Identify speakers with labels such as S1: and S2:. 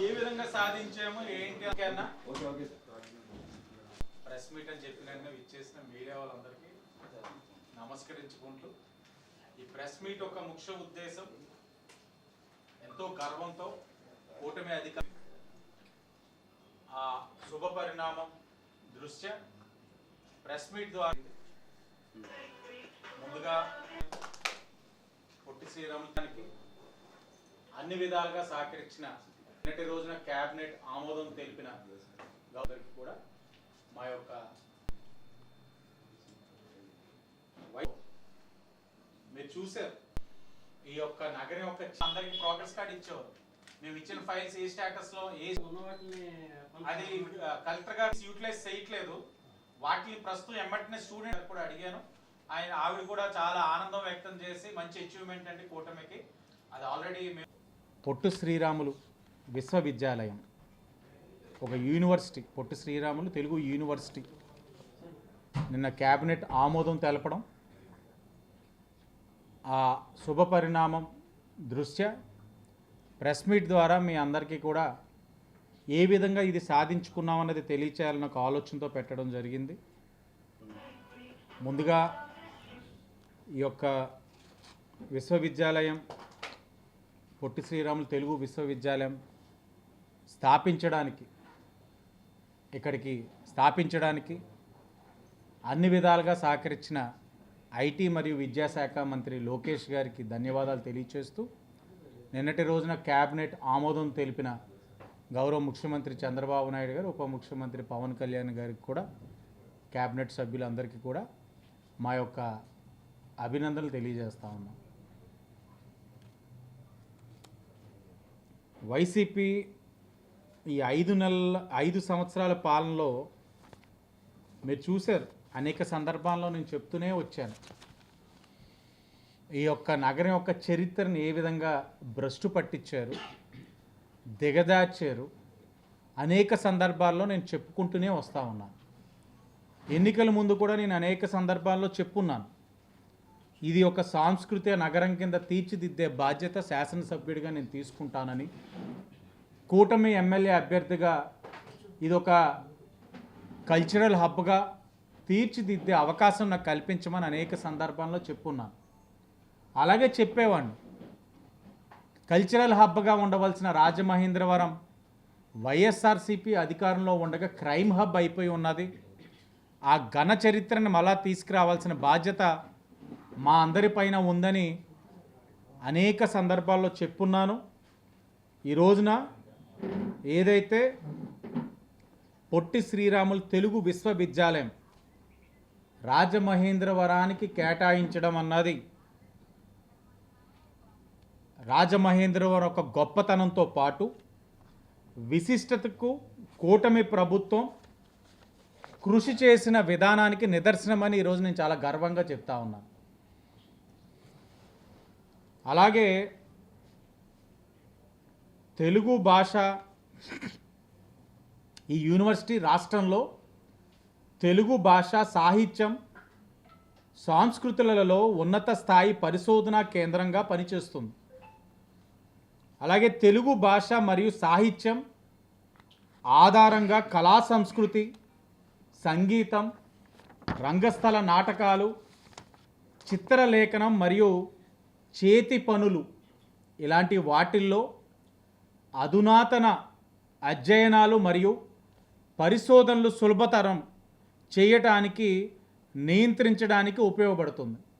S1: ఏ విధంగా సాధించాము ఏంటి అన్న? ప్రెస్ మీట్ అని చెప్పిన ఇచ్చేసిన మీడియా వాళ్ళందరికీ నమస్కరించుకుంటూ ఈ ప్రెస్ మీట్ ఒక ముఖ్య ఉద్దేశం ఎంతో గర్వంతో కూటమి అధికారి ఆ శుభ పరిణామం దృష్ట్యా ప్రెస్ మీట్ ద్వారా అన్ని విధాలుగా సహకరించిన నిన్నటి రోజున కేబినెట్ ఆమోదం తెలిపిన గవర్నర్కి కూడా మా యొక్క మీరు చూసారు ఈ యొక్క నగరం యొక్క అందరికి ప్రోగ్రెస్ కార్డ్ ఇచ్చేవారు. మేము ఇచ్చిన ఫైల్స్ ఏ స్టేటస్లో ఏ అది కలెక్టర్ గారు యూటిలైజ్ చేయట్లేదు. వాటిని ప్రస్తుతం ఎమ్మటినే స్టూడెంట్ కూడా అడిగాను. ఆయన ఆవిడ కూడా చాలా ఆనందం వ్యక్తం చేసి మంచి అచీవ్మెంట్ అండి కూటమికి. అది ఆల్రెడీ పొట్టు శ్రీరాములు విశ్వవిద్యాలయం. ఒక యూనివర్సిటీ పొట్టు శ్రీరాములు తెలుగు యూనివర్సిటీ. నిన్న క్యాబినెట్ ఆమోదం తెలపడం ఆ శుభ పరిణామం దృష్ట్యా ప్రెస్ మీట్ ద్వారా మీ అందరికీ కూడా ఏ విధంగా ఇది సాధించుకున్నామన్నది తెలియచేయాలన్న ఒక ఆలోచనతో పెట్టడం జరిగింది. ముందుగా ఈ యొక్క విశ్వవిద్యాలయం పొట్టి శ్రీరాములు తెలుగు విశ్వవిద్యాలయం స్థాపించడానికి ఇక్కడికి స్థాపించడానికి అన్ని విధాలుగా సహకరించిన ఐటీ మరియు విద్యాశాఖ మంత్రి లోకేష్ గారికి ధన్యవాదాలు తెలియచేస్తూ నిన్నటి రోజున క్యాబినెట్ ఆమోదం తెలిపిన గౌరవ ముఖ్యమంత్రి చంద్రబాబు నాయుడు గారు ఉప ముఖ్యమంత్రి పవన్ కళ్యాణ్ గారికి కూడా క్యాబినెట్ సభ్యులందరికీ కూడా మా యొక్క అభినందనలు తెలియజేస్తా ఉన్నాం. వైసీపీ ఈ ఐదు నెలల ఐదు సంవత్సరాల పాలనలో మీరు చూశారు. అనేక సందర్భాల్లో నేను చెప్తూనే వచ్చాను. ఈ యొక్క నగరం యొక్క చరిత్రను ఏ విధంగా భ్రష్టు పట్టించారు దిగదార్చారు అనేక సందర్భాల్లో నేను చెప్పుకుంటూనే వస్తూ ఉన్నాను. ఎన్నికల ముందు కూడా నేను అనేక సందర్భాల్లో చెప్పున్నాను. ఇది ఒక సాంస్కృతిక నగరం కింద తీర్చిదిద్దే బాధ్యత శాసనసభ్యుడిగా నేను తీసుకుంటానని కూటమి ఎమ్మెల్యే అభ్యర్థిగా ఇది ఒక కల్చరల్ హబ్గా తీర్చిదిద్దే అవకాశం నాకు కల్పించమని అనేక సందర్భాల్లో చెప్పున్నాను. అలాగే చెప్పేవాడిని. కల్చరల్ హబ్గా ఉండవలసిన రాజమహేంద్రవరం వైఎస్ఆర్సీపీ అధికారంలో ఉండగా క్రైమ్ హబ్ అయిపోయి ఉన్నది. ఆ ఘన చరిత్రను మళ్ళా తీసుకురావాల్సిన బాధ్యత మా అందరిపైన ఉందని అనేక సందర్భాల్లో చెప్పున్నాను. ఈ రోజున ఏదైతే పొట్టి శ్రీరాములు తెలుగు విశ్వవిద్యాలయం రాజమహేంద్రవరానికి కేటాయించడం అన్నది రాజమహేంద్రవరం ఒక గొప్పతనంతో పాటు విశిష్టతకు కూటమి ప్రభుత్వం కృషి చేసిన విధానానికి నిదర్శనమని ఈరోజు నేను చాలా గర్వంగా చెప్తా ఉన్నాను అలాగే తెలుగు భాష ఈ యూనివర్సిటీ రాష్ట్రంలో తెలుగు భాష సాహిత్యం సాంస్కృతులలో ఉన్నత స్థాయి పరిశోధనా కేంద్రంగా పనిచేస్తుంది. అలాగే తెలుగు భాష మరియు సాహిత్యం ఆధారంగా కళా సంస్కృతి సంగీతం రంగస్థల నాటకాలు చిత్రలేఖనం మరియు చేతి పనులు ఇలాంటి వాటిల్లో అధునాతన అధ్యయనాలు మరియు పరిశోధనలు సులభతరం చేయటానికి నియంత్రించడానికి ఉపయోగపడుతుంది.